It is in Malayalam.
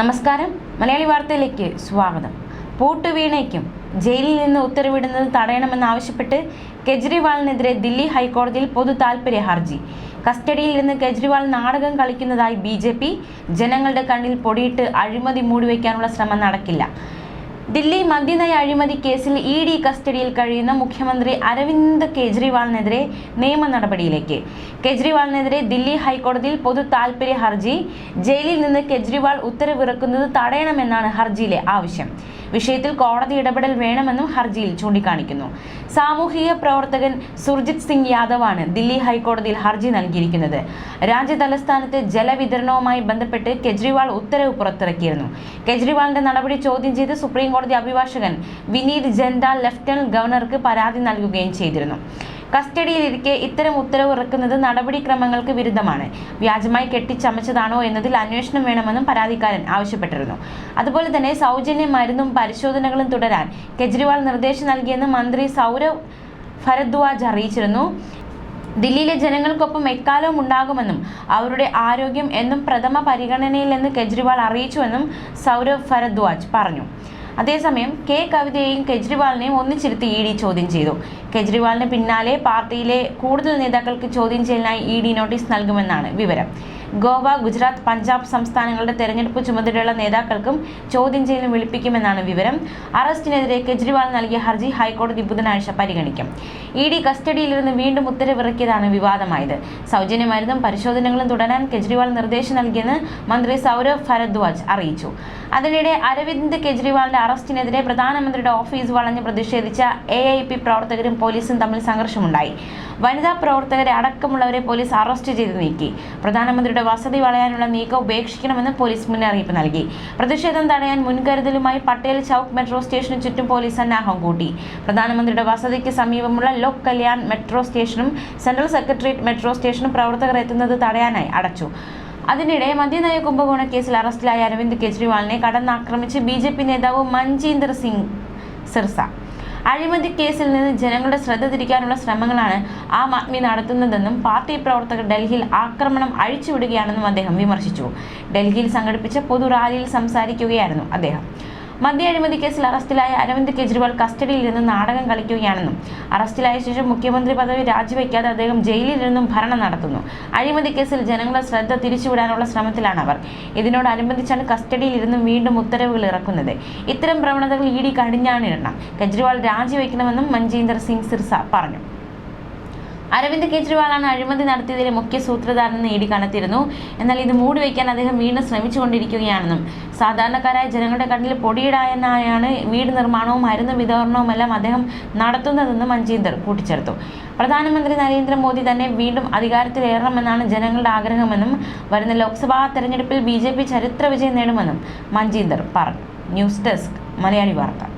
നമസ്കാരം. മലയാളി വാർത്തയിലേക്ക് സ്വാഗതം. പൂട്ടുവീണയ്ക്കും ജയിലിൽ നിന്ന് ഉത്തരവിടുന്നത് തടയണമെന്നാവശ്യപ്പെട്ട് കെജ്രിവാളിനെതിരെ ദില്ലി ഹൈക്കോടതിയിൽ പൊതു താൽപ്പര്യ ഹർജി. കസ്റ്റഡിയിൽ നിന്ന് കെജ്രിവാൾ നാടകം കളിക്കുന്നതായി ബി ജനങ്ങളുടെ കണ്ണിൽ പൊടിയിട്ട് അഴിമതി മൂടിവെക്കാനുള്ള ശ്രമം നടക്കില്ല. ദില്ലി മദ്യനയ അഴിമതി കേസിൽ ഇ ഡി കസ്റ്റഡിയിൽ കഴിയുന്ന മുഖ്യമന്ത്രി അരവിന്ദ് കെജ്രിവാളിനെതിരെ നിയമ നടപടിയിലേക്ക്. കെജ്രിവാളിനെതിരെ ദില്ലി ഹൈക്കോടതിയിൽ പൊതു താൽപര്യ ഹർജി. ജയിലിൽ നിന്ന് കെജ്രിവാൾ ഉത്തരവിറക്കുന്നത് തടയണമെന്നാണ് ഹർജിയിലെ ആവശ്യം. വിഷയത്തിൽ കോടതി ഇടപെടൽ വേണമെന്നും ഹർജിയിൽ ചൂണ്ടിക്കാണിക്കുന്നു. സാമൂഹിക പ്രവർത്തകൻ സുർജിത് സിംഗ് യാദവാണ് ദില്ലി ഹൈക്കോടതിയിൽ ഹർജി നൽകിയിരിക്കുന്നത്. രാജ്യതലസ്ഥാനത്ത് ജലവിതരണവുമായി ബന്ധപ്പെട്ട് കെജ്രിവാൾ ഉത്തരവ് പുറത്തിറക്കിയിരുന്നു. കെജ്രിവാളിന്റെ നടപടി ചോദ്യം ചെയ്ത് സുപ്രീം കോടതി അഭിഭാഷകൻ വിനീത് ജൻദാൽ ലഫ്റ്റനന്റ് ഗവർണർക്ക് പരാതി നൽകുകയും ചെയ്തിരുന്നു. കസ്റ്റഡിയിലിരിക്കെ ഇത്തരം ഉത്തരവ് ഇറക്കുന്നത് നടപടിക്രമങ്ങൾക്ക് വിരുദ്ധമാണ്. വ്യാജമായി കെട്ടിച്ചമച്ചതാണോ എന്നതിൽ അന്വേഷണം വേണമെന്നും പരാതിക്കാരൻ ആവശ്യപ്പെട്ടിരുന്നു. അതുപോലെ തന്നെ സൗജന്യ മരുന്നും പരിശോധനകളും തുടരാൻ കെജ്രിവാൾ നിർദ്ദേശം നൽകിയെന്ന് മന്ത്രി സൗരവ് ഭരദ്വാജ് അറിയിച്ചിരുന്നു. ദില്ലിയിലെ ജനങ്ങൾക്കൊപ്പം എക്കാലവും ഉണ്ടാകുമെന്നും അവരുടെ ആരോഗ്യം എന്നും പ്രഥമ പരിഗണനയിലെന്ന് കെജ്രിവാൾ അറിയിച്ചുവെന്നും സൗരവ് ഭരദ്വാജ് പറഞ്ഞു. അതേസമയം കെ. കവിതയെയും കെജ്രിവാളിനെയും ഒന്നിച്ചിരുത്തി ഇ. ഡി. ചോദ്യം ചെയ്തു. കെജ്രിവാളിന് പിന്നാലെ പാർട്ടിയിലെ കൂടുതൽ നേതാക്കൾക്ക് ചോദ്യം ചെയ്യലിനായി ഇ. ഡി. നോട്ടീസ് നൽകുമെന്നാണ് വിവരം. ഗോവ ഗുജറാത്ത് പഞ്ചാബ് സംസ്ഥാനങ്ങളുടെ തെരഞ്ഞെടുപ്പ് ചുമതലയുള്ള നേതാക്കൾക്കും ചോദ്യം ചെയ്യലും വിളിപ്പിക്കുമെന്നാണ് വിവരം. അറസ്റ്റിനെതിരെ കെജ്രിവാൾ നൽകിയ ഹർജി ഹൈക്കോടതി ബുധനാഴ്ച പരിഗണിക്കും. ഇ. ഡി. കസ്റ്റഡിയിലിരുന്ന് വീണ്ടും ഉത്തരവിറക്കിയതാണ് വിവാദമായത്. സൗജന്യ മരുന്നും പരിശോധനകളും തുടരാൻ കെജ്രിവാൾ നിർദ്ദേശം നൽകിയെന്ന് മന്ത്രി സൗരവ് ഭരദ്വാജ് അറിയിച്ചു. അതിനിടെ അരവിന്ദ് കെജ്രിവാളിന്റെ അറസ്റ്റിനെതിരെ പ്രധാനമന്ത്രിയുടെ ഓഫീസ് വളഞ്ഞ് പ്രതിഷേധിച്ച എ ഐ പി പ്രവർത്തകരും പോലീസും തമ്മിൽ സംഘർഷമുണ്ടായി. വനിതാ പ്രവർത്തകരെ അടക്കമുള്ളവരെ പോലീസ് അറസ്റ്റ് ചെയ്ത് നീക്കി. പ്രധാനമന്ത്രിയുടെ വസതി വളയാനുള്ള നീക്കം ഉപേക്ഷിക്കണമെന്ന് പോലീസ് മുന്നറിയിപ്പ് നൽകി. പ്രതിഷേധം തടയാൻ മുൻകരുതലുമായി പട്ടേൽ ചൌക്ക് മെട്രോ സ്റ്റേഷന് ചുറ്റും പോലീസ് സന്നാഹം കൂട്ടി. പ്രധാനമന്ത്രിയുടെ വസതിക്ക് സമീപമുള്ള ലോക് കല്യാൺ മെട്രോ സ്റ്റേഷനും സെൻട്രൽ സെക്രട്ടേറിയറ്റ് മെട്രോ സ്റ്റേഷനും പ്രവർത്തകർ എത്തുന്നത് തടയാനായി അടച്ചു. അതിനിടെ മദ്യനയ കുംഭകോണ കേസിൽ അറസ്റ്റിലായ അരവിന്ദ് കെജ്രിവാളിനെ കടന്നാക്രമിച്ച് ബി ജെ പി നേതാവ് മഞ്ജീന്ദർ സിംഗ് സിർസ. അഴിമതി കേസിൽ നിന്ന് ജനങ്ങളുടെ ശ്രദ്ധ തിരിക്കാനുള്ള ശ്രമങ്ങളാണ് ആം ആദ്മി നടത്തുന്നതെന്നും പാർട്ടി പ്രവർത്തകർ ഡൽഹിയിൽ ആക്രമണം അഴിച്ചുവിടുകയാണെന്നും അദ്ദേഹം വിമർശിച്ചു. ഡൽഹിയിൽ സംഘടിപ്പിച്ച പൊതു റാലിയിൽ സംസാരിക്കുകയായിരുന്നു അദ്ദേഹം. മദ്യ അഴിമതി കേസിൽ അറസ്റ്റിലായ അരവിന്ദ് കെജ്രിവാൾ കസ്റ്റഡിയിൽ നിന്ന് നാടകം കളിക്കുകയാണെന്നും അറസ്റ്റിലായ ശേഷം മുഖ്യമന്ത്രി പദവി രാജിവെക്കാതെ അദ്ദേഹം ജയിലിൽ നിന്നും ഭരണം നടത്തുന്നു. അഴിമതി കേസിൽ ജനങ്ങളുടെ ശ്രദ്ധ തിരിച്ചുവിടാനുള്ള ശ്രമത്തിലാണ് അവർ ഇതിനോടനുബന്ധിച്ചാണ് കസ്റ്റഡിയിൽ ഇരുന്ന് വീണ്ടും ഉത്തരവുകൾ ഇറക്കുന്നത്. ഇത്തരം പ്രവണതകൾ ഇ ഡി കടിഞ്ഞാണിടണം. കെജ്രിവാൾ രാജിവെക്കണമെന്നും മഞ്ജീന്ദർ സിംഗ് സിർസ പറഞ്ഞു. അരവിന്ദ് കെജ്രിവാളാണ് അഴിമതി നടത്തിയതിലെ മുഖ്യ സൂത്രധാരൻ ഇ ഡി എന്നാൽ ഇത് മൂടിവെക്കാൻ അദ്ദേഹം വീണ്ടും ശ്രമിച്ചുകൊണ്ടിരിക്കുകയാണെന്നും. സാധാരണക്കാരായ ജനങ്ങളുടെ കണ്ണിൽ പൊടിയിടാനായാണ് വീട് നിർമ്മാണവും മരുന്ന് വിതരണവുമെല്ലാം അദ്ദേഹം നടത്തുന്നതെന്നും മഞ്ജീന്ദർ കൂട്ടിച്ചേർത്തു. പ്രധാനമന്ത്രി നരേന്ദ്രമോദി തന്നെ വീണ്ടും അധികാരത്തിലേറണമെന്നാണ് ജനങ്ങളുടെ ആഗ്രഹമെന്നും വരുന്ന ലോക്സഭാ തെരഞ്ഞെടുപ്പിൽ ബി ചരിത്ര വിജയം നേടുമെന്നും മഞ്ജീന്ദർ പറഞ്ഞു. ന്യൂസ് ഡെസ്ക് മലയാളി വാർത്ത.